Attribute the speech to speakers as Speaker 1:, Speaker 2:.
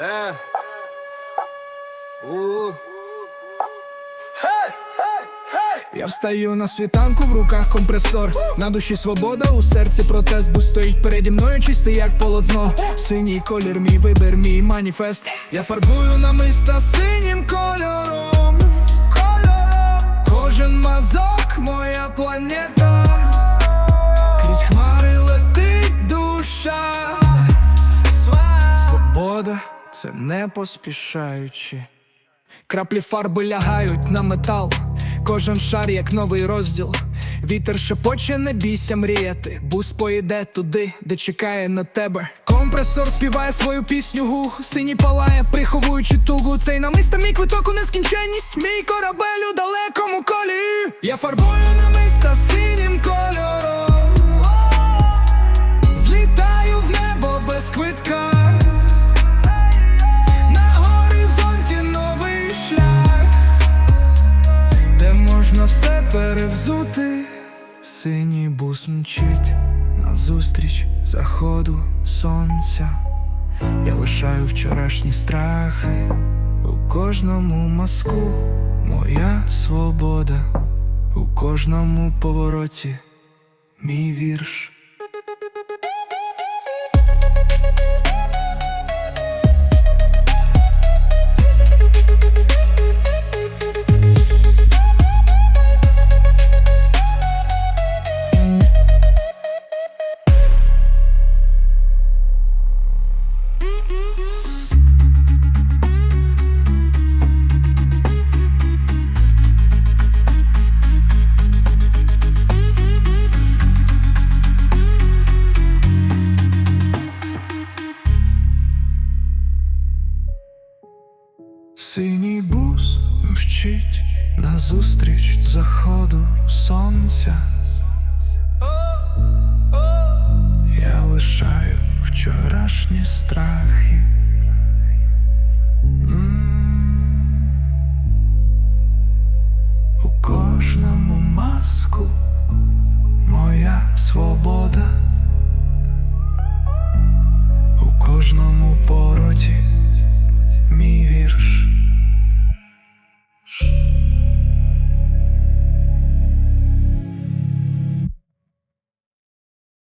Speaker 1: Е. У.
Speaker 2: Я встаю на світанку, в руках компресор. На душі свобода, у серці протест, бо стоїть переді мною чистий, як полотно. Синій колір, мій вибір, мій маніфест. Я фарбую намиста синім кольором. Свобода це не поспішаючи. Краплі фарби лягають на метал, кожен шар як новий розділ. Вітер шепоче, не бійся мріяти. Бус поїде туди, де чекає на тебе. Компресор співає свою пісню гух, синій палає, приховуючи тугу. Цей намиста мій квиток у нескінченність, мій корабель у далекому колі. Я фарбую намиста синім кольором. Можна все перевзути. Синій бус мчить назустріч заходу сонця. Я лишаю вчорашні страхи у кожному мазку моя свобода, у кожному повороті мій вірш. Синій бус мчить назустріч заходу сонця. Я лишаю вчорашні страхи